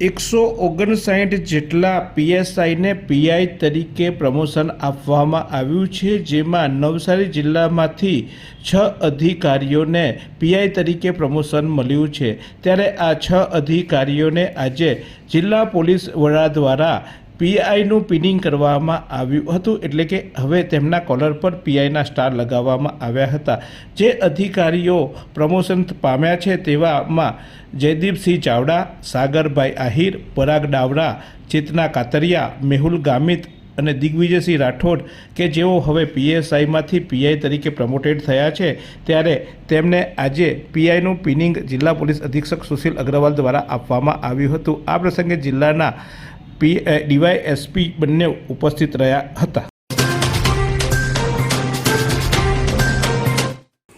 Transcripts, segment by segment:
એકસો ઓગણસાઠ જેટલા પીએસઆઈને પીઆઈ તરીકે પ્રમોશન આપવામાં આવ્યું છે, જેમાં નવસારી જિલ્લામાંથી છ અધિકારીઓને પીઆઈ તરીકે પ્રમોશન મળ્યું છે. ત્યારે આ છ અધિકારીઓને આજે જિલ્લા પોલીસ વડા દ્વારા પીઆઈનું પિનિંગ કરવામાં આવ્યું હતું એટલે કે હવે તેમના કોલર પર પીઆઈના સ્ટાર લગાવવામાં આવ્યા હતા. જે અધિકારીઓ પ્રમોશન પામ્યા છે તેવામાં જયદીપસિંહ ચાવડા, સાગરભાઈ આહિર, પરાગ ડાવરા ચેતના કાતરિયા, મેહુલ ગામિત અને દિગ્વિજયસિંહ રાઠોડ કે જેઓ હવે પીએસઆઈમાંથી પીઆઈ તરીકે પ્રમોટેડ થયા છે ત્યારે તેમને આજે પીઆઈનું પિનિંગ જિલ્લા પોલીસ અધિક્ષક સુશીલ અગ્રવાલ દ્વારા આપવામાં આવ્યું હતું. આ પ્રસંગે જિલ્લાના પી ડીવાય એસપી બંને ઉપસ્થિત રહ્યા હતા.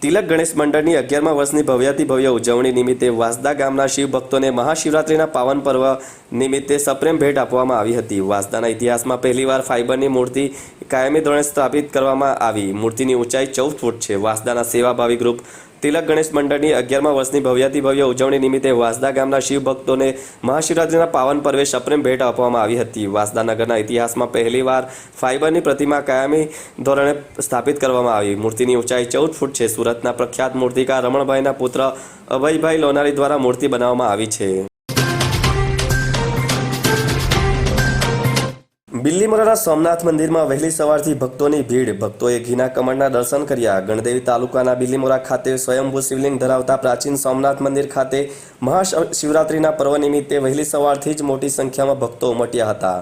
તિલક ગણેશ મંડળની અગિયારમા વર્ષની ભવ્યાતિ ભવ્ય ઉજવણી નિમિત્તે વાસદા ગામના શિવ ભક્તોને મહાશિવરાત્રિના પાવન પર્વ નિમિત્તે સપ્રેમ ભેટ આપવામાં આવી હતી. વાસદાના ઇતિહાસમાં પહેલીવાર ફાઇબરની મૂર્તિ કાયમી ધોરણે સ્થાપિત કરવામાં આવી. મૂર્તિની ઊંચાઈ ચૌદ ફૂટ છે. વાસદાના સેવાભાવી ગ્રુપ તિલક ગણેશ મંડળની અગિયારમા વર્ષની ભવ્યાતિ ભવ્ય ઉજવણી નિમિત્તે વાસદા ગામના શિવ ભક્તોને મહાશિવરાત્રિના પાવન પર્વે સપ્રેમ ભેટ આપવામાં આવી હતી. વાસદા નગરના ઇતિહાસમાં પહેલીવાર ફાઇબરની પ્રતિમા કાયમી ધોરણે સ્થાપિત કરવામાં આવી. મૂર્તિની ઊંચાઈ ચૌદ ફૂટ છે. સુરતના પ્રખ્યાત મૂર્તિકાર રમણભાઈના પુત્ર અભયભાઈ લોનારી દ્વારા મૂર્તિ બનાવવામાં આવી છે. બિલ્લીમોરાના સોમનાથ મંદિરમાં વહેલી સવારથી ભક્તોની ભીડ. ભક્તોએ ઘીના કમળના દર્શન કર્યા. ગણદેવી તાલુકાના બિલ્લીમોરા ખાતે સ્વયંભૂ શિવલિંગ ધરાવતા પ્રાચીન સોમનાથ મંદિર ખાતે મહાશિવરાત્રિના પર્વ નિમિત્તે વહેલી સવારથી જ મોટી સંખ્યામાં ભક્તો ઉમટ્યા હતા.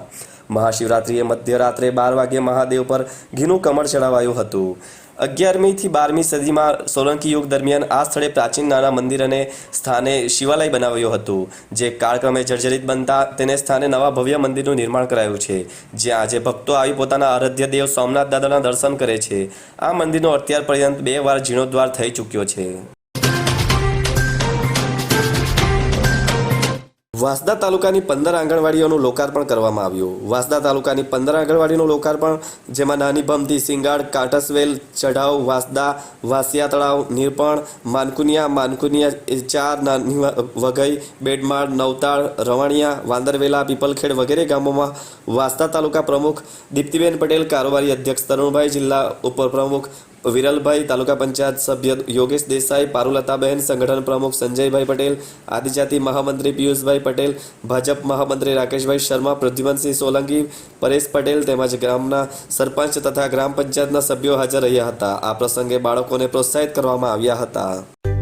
મહાશિવરાત્રિએ મધ્યરાત્રે બાર વાગ્યે મહાદેવ પર ઘીનું કમળ ચડાવાયું હતું. અગિયારમીથી બારમી સદીમાં સોલંકી યુગ દરમિયાન આ સ્થળે પ્રાચીન નાના મંદિર અને સ્થાને શિવાલય બનાવ્યું હતું, જે કાળક્રમે જર્જરિત બનતા તેને સ્થાને નવા ભવ્ય મંદિરનું નિર્માણ કરાયું છે, જ્યાં આજે ભક્તો આવી પોતાના આરાધ્ય દેવ સોમનાથ દાદાના દર્શન કરે છે. આ મંદિરનો અત્યાર પર્યંત બે વાર જીર્ણોદ્વાર થઈ ચૂક્યો છે. વાંસદા તાલુકાની પંદર આંગણવાડીઓનું લોકાર્પણ કરવામાં આવ્યું. વાંસદા તાલુકાની પંદર આંગણવાડીનું લોકાર્પણ, જેમાં નાની ભમતી, સિંગાડ, કાટસવેલ, ચઢાવ, વાંસદા, વાસિયા તળાવ, નિરપણ, માનકુનિયા માનકુનિયા ચાર, નાની વઘઈ, બેડમાળ, નવતાળ, રવાણિયા, વાંદરવેલા, પીપલખેડ વગેરે ગામોમાં વાંસદા તાલુકા પ્રમુખ દીપ્તિબેન પટેલ, કારોબારી અધ્યક્ષ તરુણભાઈ જિલ્લા ઉપપ્રમુખ વિરલભાઈ તાલુકા પંચાયત સભ્ય યોગેશ દેસાઈ પારુલતાબહેન સંગઠન પ્રમુખ સંજયભાઈ પટેલ, આદિજાતિ મહામંત્રી પિયુષભાઈ પટેલ, ભાજપ મહામંત્રી રાકેશભાઈ શર્મા પ્રદ્યુમનસિંહ સોલંકી, પરેશ પટેલ તેમજ ગામના સરપંચ તથા ગ્રામ પંચાયતના સભ્યો હાજર રહ્યા હતા. આ પ્રસંગે બાળકોને પ્રોત્સાહિત કરવામાં આવ્યા હતા.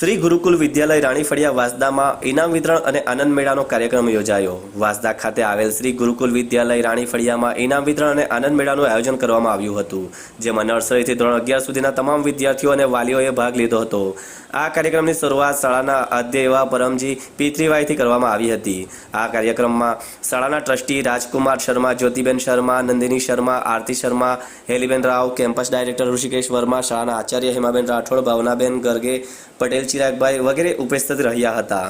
Shri Gurukul Vidyalaya Rani Faliya વાંસદામાં ઇનામ વિતરણ અને આનંદ મેળાનો કાર્યક્રમ યોજાયો. વાસદા ખાતે આવેલ શ્રી ગુરુકુલ વિદ્યાલય રાણી ફળિયામાં ઇનામ વિતરણ અને આનંદ મેળાનું આયોજન કરવામાં આવ્યું હતું, જેમાં નર્સરીથી ધોરણ અગિયાર સુધીના તમામ વિદ્યાર્થીઓ અને વાલીઓએ ભાગ લીધો હતો. આ કાર્યક્રમની શરૂઆત શાળાના આદ્ય એવા પરમજી પીત્રીવાઈથી કરવામાં આવી હતી. આ કાર્યક્રમમાં શાળાના trustee Rajkumar Sharma, Jyotiben Sharma, Nandini Sharma, Aarti Sharma, Heliben Rao, campus director Rishikesh Verma, શાળાના આચાર્ય હેમાબેન રાઠોડ, ભાવનાબેન ગરગે પટેલ ચિરાગભાઈ વગેરે ઉપસ્થિત રહ્યા હતા.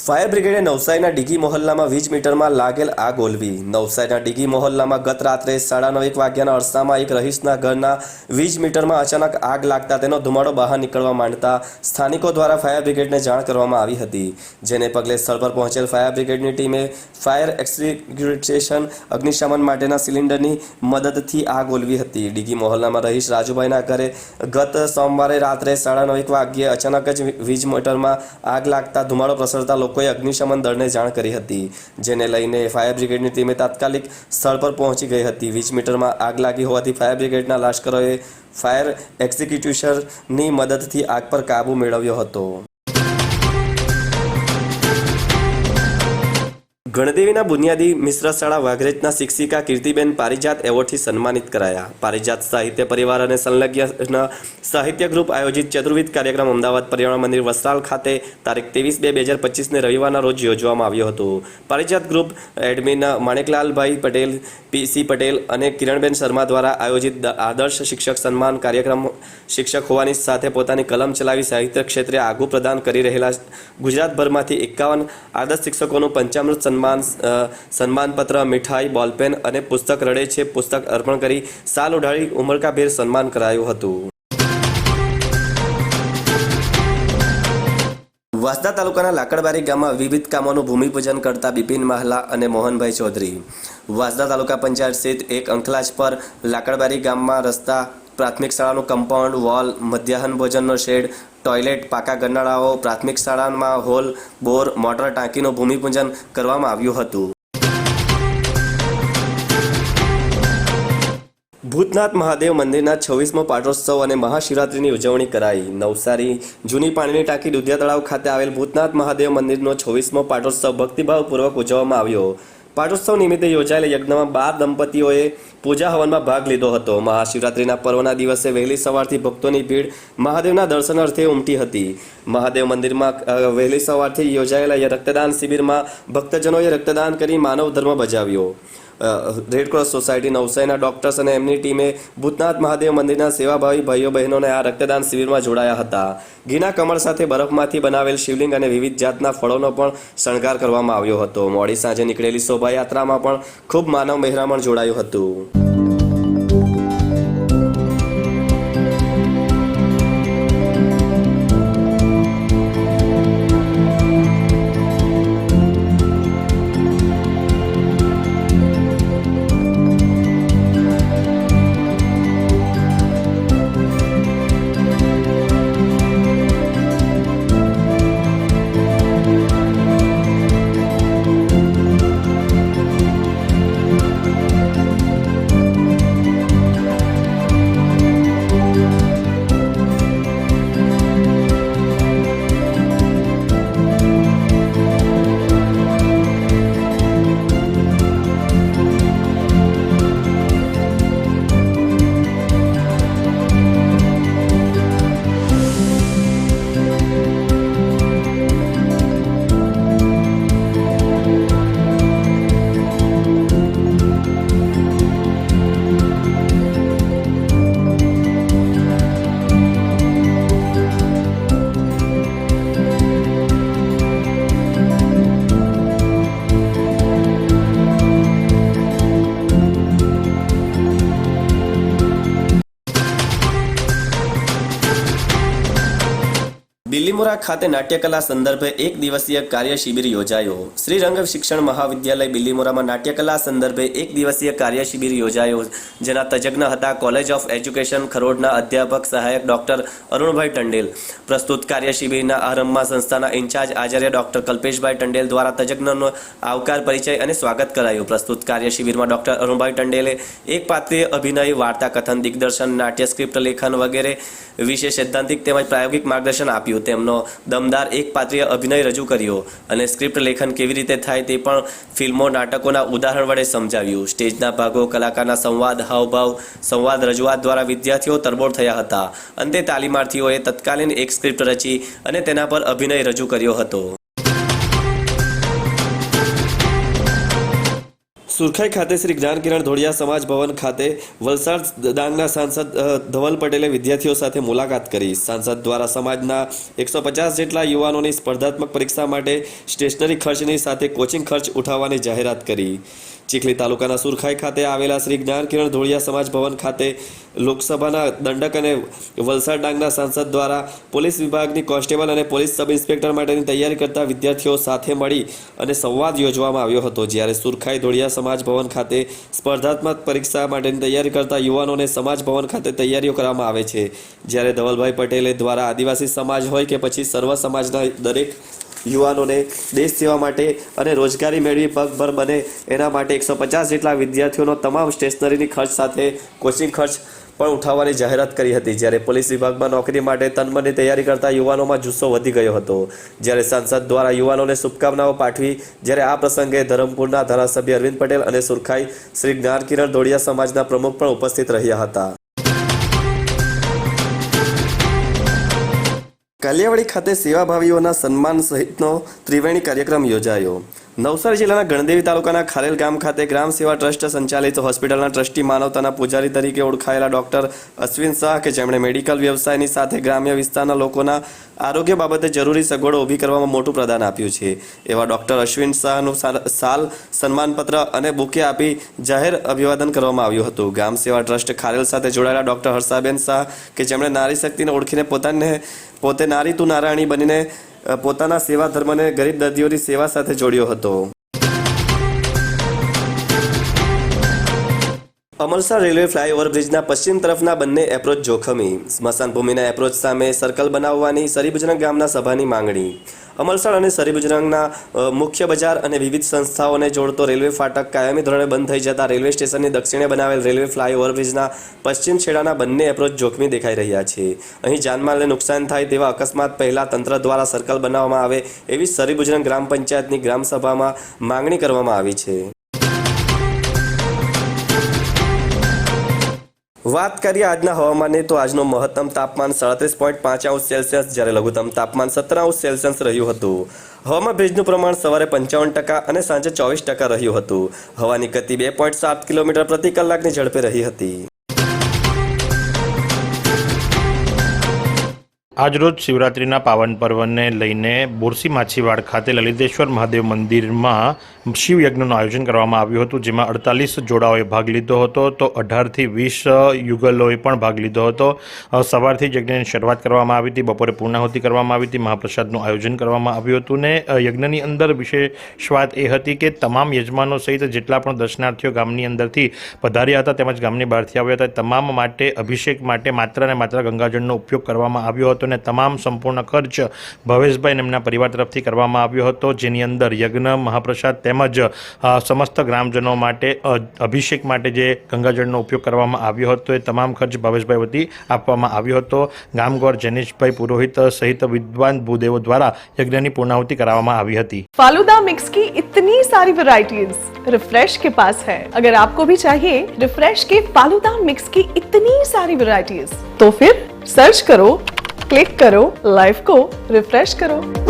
ફાયર બ્રિગેડે નવસારીના ડીગી મોહલ્લામાં વીજ મીટરમાં લાગેલ આગ ઓલવી. નવસારીના ડીગી મોહલ્લામાં ગત રાત્રે સાડા નવ એક વાગ્યાના અરસામાં એક રહીશના ઘરના વીજ મીટરમાં અચાનક આગ લાગતા તેનો ધુમાડો બહાર નીકળવા માંડતા સ્થાનિકો દ્વારા ફાયર બ્રિગેડને જાણ કરવામાં આવી હતી. જેને પગલે સ્થળ પર પહોંચેલ ફાયર બ્રિગેડની ટીમે ફાયર એક્સિગ્યુટેશન અગ્નિશમન માટેના સિલિન્ડરની મદદથી આગ ઓલવી હતી. ડીગી મોહલ્લામાં રહીશ રાજુભાઈના ઘરે ગત સોમવારે રાત્રે સાડા નવ એક વાગ્યે અચાનક જ વીજ મીટરમાં આગ લાગતા ધુમાડો પ્રસરતા લોકોએ અગ્નિશમન દળને જાણ કરી હતી, જેને લઈને ફાયર બ્રિગેડની ટીમે તાત્કાલિક સ્થળ પર પહોંચી ગઈ હતી. વીજ મીટરમાં આગ લાગી હોવાથી ફાયર બ્રિગેડના લાશ્કરોએ ફાયર એક્ઝિક્યુટિવની મદદથી આગ પર કાબૂ મેળવ્યો હતો. ગણદેવીના બુનિયાદી મિશ્ર શાળા વાઘરેજના શિક્ષિકા કીર્તિબેન પારિજાત એવોર્ડથી સન્માનિત કરાયા. પારિજાત સાહિત્ય પરિવાર અને સંલગ્ન સાહિત્ય ગ્રુપ આયોજિત ચતુર્વિધ કાર્યક્રમ અમદાવાદ પર્યાવરણ મંદિર વસ્ત્રાલ ખાતે તારીખ ત્રેવીસ બે બે હજાર પચીસને રવિવારના રોજ યોજવામાં આવ્યો હતો. Parijat group admin Maneklalbhai Patel PC Patel અને કિરણબેન શર્મા દ્વારા આયોજિત આદર્શ શિક્ષક સન્માન કાર્યક્રમ શિક્ષક હોવાની સાથે પોતાની કલમ ચલાવી સાહિત્ય ક્ષેત્રે આગુ પ્રદાન કરી રહેલા ગુજરાતભરમાંથી એકાવન આદર્શ શિક્ષકોનું પંચામૃત સન્માન અ, સન્માનપત્ર મીઠાઈ બોલપેન અને પુસ્તક રડે છે. પુસ્તક અર્પણ કરી સાલ ઉઢાડી ઉમરકાભેર સન્માન કરાયું હતું. વાસદા તાલુકાના લાકડબારી ગામમાં વિવિધ કામોનું ભૂમિપૂજન કરતા બિપિન મહલા અને મોહનભાઈ ચૌધરી. વાંસદા તાલુકા પંચાયત સ્થિત એક અંકલાજ પર લાકડબારી ગામમાં રસ્તા પ્રાથમિક શાળાનું કમ્પાઉન્ડ વોલ, મધ્યાહન ભોજનનો શેડ, ટોયલેટ, પાકા ગરનાળાઓ, પ્રાથમિક શાળામાં હોલ, બોર, મોટર ટાંકીનું ભૂમિપૂજન કરવામાં આવ્યું હતું. ભૂતનાથ મહાદેવ મંદિરના છવ્વીસમો પાટોત્સવ અને મહાશિવરાત્રિની ઉજવણી કરાઈ. નવસારી જૂની પાણીની ટાંકી દુધિયા તળાવ ખાતે આવેલ ભૂતનાથ મહાદેવ મંદિરનો છવ્વીસમો પાટોત્સવ ભક્તિભાવપૂર્વક ઉજવવામાં આવ્યો. પાટોત્સવ નિમિત્તે યોજાયેલા યજ્ઞમાં બાર દંપતીઓએ પૂજા હવનમાં ભાગ લીધો હતો. મહાશિવરાત્રિના પર્વના દિવસે વહેલી સવારથી ભક્તોની ભીડ મહાદેવના દર્શનાર્થે ઉમટી હતી. મહાદેવ મંદિરમાં વહેલી સવારથી યોજાયેલા રક્તદાન શિબિરમાં ભક્તજનોએ રક્તદાન કરી માનવ ધર્મ બજાવ્યો. રેડક્રોસ સોસાયટી નવસારીના ડોક્ટર્સ અને એમની ટીમે ભૂતનાથ મહાદેવ મંદિરના સેવાભાવી ભાઈઓ બહેનોને આ રક્તદાન શિબિરમાં જોડાયા હતા. ઘીના કમળ સાથે બરફમાંથી બનાવેલ શિવલિંગ અને વિવિધ જાતના ફળોનો પણ શણગાર કરવામાં આવ્યો હતો. મોડી સાંજે નીકળેલી શોભાયાત્રામાં પણ ખૂબ માનવ મહેરામણ જોડાયું હતું. બિલ્લીમોરા ખાતે નાટ્યકલા સંદર્ભે એક દિવસીય કાર્ય શિબિર યોજાયો. શ્રી રંગ શિક્ષણ મહાવિદ્યાલય બિલ્લીમોરામાં નાટ્યકલા સંદર્ભે એક દિવસીય કાર્ય શિબિર યોજાયો, જેના તજજ્ઞ હતા કોલેજ ઓફ એજ્યુકેશન ખરોડના અધ્યાપક સહાયક ડોક્ટર અરુણભાઈ ટંડેલ. પ્રસ્તુત કાર્ય શિબિરના આરંભમાં સંસ્થાના ઇન્ચાર્જ આચાર્ય ડોક્ટર કલ્પેશભાઈ ટંડેલ દ્વારા તજજ્ઞનો આવકાર, પરિચય અને સ્વાગત કરાયું. પ્રસ્તુત કાર્ય શિબિરમાં ડોક્ટર અરુણભાઈ ટંડેલે એક પાત્રીય અભિનય, વાર્તા, કથન, દિગ્દર્શન, નાટ્ય, સ્ક્રિપ્ટ, લેખન વગેરે વિશે સૈદ્ધાંતિક તેમજ પ્રાયોગિક માર્ગદર્શન આપ્યું તેમનો દમદાર એક પાત્રીય અભિનય રજૂ કર્યો અને સ્ક્રિપ્ટ લેખન કેવી રીતે થાય તે પણ ફિલ્મો નાટકોના ઉદાહરણ વડે સમજાવ્યું. સ્ટેજના ભાગો, કલાકારના સંવાદ, હાવભાવ, સંવાદ રજૂઆત દ્વારા વિદ્યાર્થીઓ તરબોળ થયા હતા. અંતે તાલીમાર્થીઓએ તત્કાલીન એક સ્ક્રિપ્ટ રચી અને તેના પર અભિનય રજૂ કર્યો હતો. સુરખાઈ ખાતે શ્રી જ્ઞાન કિરણ ધોળિયા સમાજ ભવન ખાતે વલસાડ ડાંગના સાંસદ ધવલ પટેલે વિદ્યાર્થીઓ સાથે મુલાકાત કરી. સાંસદ દ્વારા સમાજના એકસો પચાસ જેટલા યુવાનોની સ્પર્ધાત્મક પરીક્ષા માટે સ્ટેશનરી ખર્ચની સાથે કોચિંગ ખર્ચ ઉઠાવવાની જાહેરાત કરી. ચીખલી તાલુકાના સુરખાઈ ખાતે આવેલા શ્રી જ્ઞાન કિરણ ધોળિયા સમાજ ભવન ખાતે લોકસભાના દંડક અને વલસાડ ડાંગના સાંસદ દ્વારા પોલીસ વિભાગની કોન્સ્ટેબલ અને પોલીસ સબ ઇન્સ્પેક્ટર માટેની તૈયારી કરતા વિદ્યાર્થીઓ સાથે મળી અને સંવાદ યોજવામાં આવ્યો હતો. જ્યારે સુરખાઈ ધોળિયા સમાજ ભવન ખાતે સ્પર્ધાત્મક પરીક્ષા માટેની તૈયારી કરતા યુવાનોને સમાજ ભવન ખાતે તૈયારીઓ કરવામાં આવે છે. જ્યારે ધવલભાઈ પટેલે દ્વારા આદિવાસી સમાજ હોય કે પછી સર્વ સમાજના દરેક યુવાનોને દેશ સેવા માટે અને રોજગારી મેળવી પગભર બને એના માટે એકસો પચાસ જેટલા વિદ્યાર્થીઓનો તમામ સ્ટેશનરીની ખર્ચ સાથે કોચિંગ ખર્ચ પણ ઉઠાવવાની જાહેરાત કરી હતી. જ્યારે પોલીસ વિભાગમાં નોકરી માટે તનમનની તૈયારી કરતા યુવાનોમાં જુસ્સો વધી ગયો હતો. જ્યારે સાંસદ દ્વારા યુવાનોને શુભકામનાઓ પાઠવી, જ્યારે આ પ્રસંગે ધરમપુરના ધારાસભ્ય અરવિંદ પટેલ અને સુરખાઈ શ્રી જ્ઞાન કિરણ દોડિયા સમાજના પ્રમુખ પણ ઉપસ્થિત રહ્યા હતા. કાલિયાવાડી ખાતે સેવાભાવીઓના સન્માન સહિતનો ત્રિવેણી કાર્યક્રમ યોજાયો. નવસારી જિલ્લાના ગણદેવી તાલુકાના ખારેલ ગામ ખાતે ગ્રામ સેવા ટ્રસ્ટ સંચાલિત હોસ્પિટલના ટ્રસ્ટી માનવતાના પૂજારી તરીકે ઓળખાયેલા ડોક્ટર અશ્વિન શાહ કે જેમણે મેડિકલ વ્યવસાયની સાથે ગ્રામ્ય વિસ્તારના લોકોના આરોગ્ય બાબતે જરૂરી સગવડો ઊભી કરવામાં મોટું પ્રદાન આપ્યું છે. એવા ડોક્ટર અશ્વિન શાહનું સાલ, સન્માનપત્ર અને બુકે આપી જાહેર અભિવાદન કરવામાં આવ્યું હતું. ગામ સેવા ટ્રસ્ટ ખારેલ સાથે જોડાયેલા ડોક્ટર હર્ષાબેન શાહ કે જેમણે નારી શક્તિને ઓળખીને પોતાને, પોતે નારી તું નારાયણી બનીને પોતાના સેવા ધર્મને ગરીબ દર્દીઓની સેવા સાથે જોડ્યો હતો. અમલસાડ રેલવે ફ્લાયઓવર બ્રિજના પશ્ચિમ તરફના બંને એપ્રોચ જોખમી. સ્મશાન ભૂમિના એપ્રોચ સામે સર્કલ બનાવવાની સરીબુજરંગ ગામના સભાની માંગણી. અમલસાડ અને અ, મુખ્ય બજાર અને વિવિધ સંસ્થાઓને જોડતો રેલવે ફાટક કાયમી ધોરણે બંધ થઈ જતા રેલવે સ્ટેશનની દક્ષિણે બનાવેલ રેલવે ફ્લાયઓવર બ્રિજના પશ્ચિમ છેડાના બંને એપ્રોચ જોખમી દેખાઈ રહ્યા છે. અહીં જાનમાલને નુકસાન થાય તેવા અકસ્માત પહેલા તંત્ર દ્વારા સર્કલ બનાવવામાં આવે એવી સરીબુજરંગ ગ્રામ પંચાયતની ગ્રામસભામાં માંગણી કરવામાં આવી છે. વાત કરીએ આજના હવામાનની, તો આજનું મહત્તમ તાપમાન સાડત્રીસ પોઈન્ટ પાંચ અંશ સેલ્સિયસ જ્યારે લઘુત્તમ તાપમાન સત્તર અંશ સેલ્સિયસ રહ્યું હતું. હવામાં ભેજનું પ્રમાણ સવારે પંચાવન ટકા અને સાંજે ચોવીસ ટકા રહ્યું હતું. હવાની ગતિ બે પોઈન્ટ સાત કિલોમીટર પ્રતિ કલાકની ઝડપે રહી હતી. આજરોજ શિવરાત્રિના પાવન પર્વને લઈને બોરસી માછીવાડ ખાતે લલિતેશ્વર મહાદેવ મંદિરમાં શિવયજ્ઞનું આયોજન કરવામાં આવ્યું હતું, જેમાં અડતાલીસ જોડાઓએ ભાગ લીધો હતો, તો અઢારથી વીસ યુગલોએ પણ ભાગ લીધો હતો. સવારથી યજ્ઞની શરૂઆત કરવામાં આવી હતી, બપોરે પૂર્ણાહુતિ કરવામાં આવી હતી, મહાપ્રસાદનું આયોજન કરવામાં આવ્યું હતું ને યજ્ઞની અંદર વિશેષ વાત એ હતી કે તમામ યજમાનો સહિત જેટલા પણ દર્શનાર્થીઓ ગામની અંદરથી પધાર્યા હતા, તેમજ ગામની બહારથી આવ્યા હતા તમામ માટે, અભિષેક માટે માત્ર ને માત્ર ગંગાજળનો ઉપયોગ કરવામાં આવ્યો હતો અને તમામ સંપૂર્ણ ખર્ચ ભવેશભાઈ અને એમના પરિવાર તરફથી કરવામાં આવ્યો હતો, જેની અંદર યજ્ઞ, મહાપ્રસાદ તેમજ અ, સમસ્ત ગ્રામજનો માટે અ, અભિષેક માટે જે ગંગાજળનો ઉપયોગ કરવામાં આવ્યો હતો એ તમામ ખર્ચ ભવેશભાઈ વતી આપવામાં આવ્યો હતો ગામગોર જનીશભાઈ પુરોહિત સહિત વિદ્વાન ભૂદેવો દ્વારા યજ્ઞની પૂર્ણાહુતિ કરાવવામાં આવી હતી फालूदा मिक्स की इतनी सारी वैरायटीज रिफ्रेश के पास है अगर आपको भी चाहिए रिफ्रेश के फालूदा मिक्स की इतनी सारी वैरायटीज तो फिर सर्च करो क्लिक करो लाइफ को रिफ्रेश करो